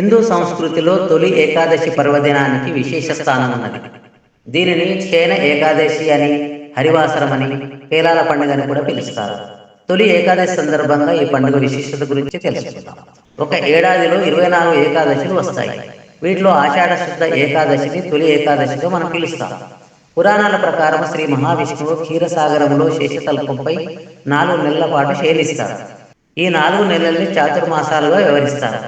హిందూ సంస్కృతిలో తొలి ఏకాదశి పర్వదినానికి విశేష స్థానం ఉన్నది దీనిని క్షేణ ఏకాదశి అని హరివాసరం అని పేలాల పండుగ అని కూడా పిలుస్తారు. తొలి ఏకాదశి సందర్భంగా ఈ పండుగ విశిష్టత గురించి తెలుసుకుందాం. ఒక ఏడాదిలో ఇరవై నాలుగు ఏకాదశులు వస్తాయి. వీటిలో ఆషాఢ శుద్ధ ఏకాదశిని తొలి ఏకాదశిగా మనం పిలుస్తాం. పురాణాల ప్రకారం శ్రీ మహావిష్ణువు క్షీరసాగరంలో శేషతల్పంపై నాలుగు నెలల పాటు శైలిస్తారు. ఈ నాలుగు నెలల్ని చాతుర్మాసాలుగా వ్యవహరిస్తారు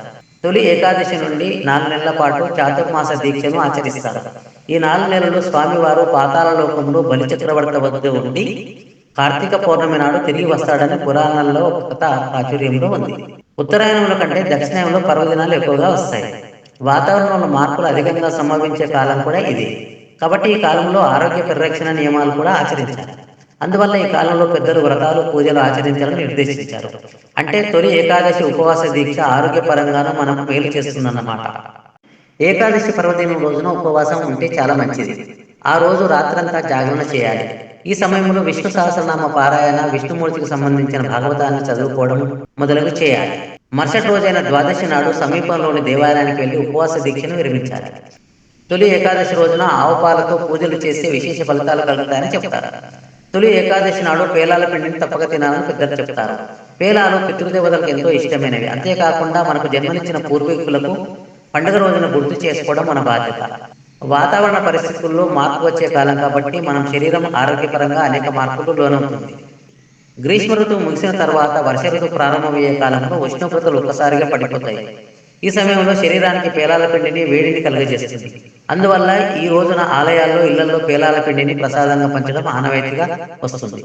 తొలి ఏకాదశి నుండి నాలుగు నెలల పాటు చాతుర్మాస దీక్షను ఆచరిస్తారు. ఈ నాలుగు నెలలు స్వామివారు పాతాల లోకంలో బలిచక్రవర్తి వద్ద ఉండి కార్తీక పౌర్ణమి నాడు తిరిగి వస్తాడని పురాణాల్లో ఒక కథ ప్రాచుర్యంలో ఉంది. ఉత్తరాయణంలో కంటే దక్షిణాయంలో పర్వదినాలు ఎక్కువగా వస్తాయి. వాతావరణంలో మార్పులు అధికంగా సంభవించే కాలం కూడా ఇది. కాబట్టి ఈ కాలంలో ఆరోగ్య పరిరక్షణ నియమాలు కూడా ఆచరించాలి. అందువల్ల ఈ కాలంలో పెద్దలు వ్రతాలు పూజలు ఆచరించాలని నిర్దేశించారు. అంటే తొలి ఏకాదశి ఉపవాస దీక్ష ఆరోగ్యపరంగానూ మనం మేలు చేస్తుందన్నమాట. ఏకాదశి పర్వదినం రోజున ఉపవాసం ఉంటే చాలా మంచిది. ఆ రోజు రాత్రంతా జాగరణ చేయాలి. ఈ సమయంలో విష్ణు సహస్రనామ పారాయణ విష్ణుమూర్తికి సంబంధించిన భాగవతాన్ని చదువుకోవడం మొదలగు చేయాలి. మరుసటి రోజైన ద్వాదశి నాడు సమీపంలోని దేవాలయానికి వెళ్ళి ఉపవాస దీక్షను విరమించాలి తొలి ఏకాదశి రోజున ఆవు పాలతో పూజలు చేస్తే విశేష ఫలితాలు కలుగుతాయని చెప్తారు. తొలి ఏకాదశి నాడు పేలాల పిండిని తప్పక తినాలని పెద్దలు చెప్తారు. పేలాలు పితృదేవతలకు ఎంతో ఇష్టమైనవి. అంతేకాకుండా మనకు జన్మనిచ్చిన పూర్వీకులకు పండుగ రోజున గుర్తు చేసుకోవడం మన బాధ్యత. వాతావరణ పరిస్థితుల్లో మార్పు వచ్చే కాలం కాబట్టి మనం శరీరం ఆరోగ్యపరంగా అనేక మార్పులు లోనవుతుంది. గ్రీష్మ ఋతువు ముగిసిన తర్వాత వర్ష ఋతువు ప్రారంభమయ్యే కాలంలో ఉష్ణోగ్రతలు ఒక్కసారిగా పడిపోతాయి. ఈ సమయంలో శరీరానికి పేలాల పిండిని వేడిని కలుగజేస్తుంది. అందువల్ల ఈ రోజున ఆలయాల్లో ఇళ్ళలో పేలాల పిండిని ప్రసాదంగా పంచడం ఆనవాయితీగా వస్తుంది.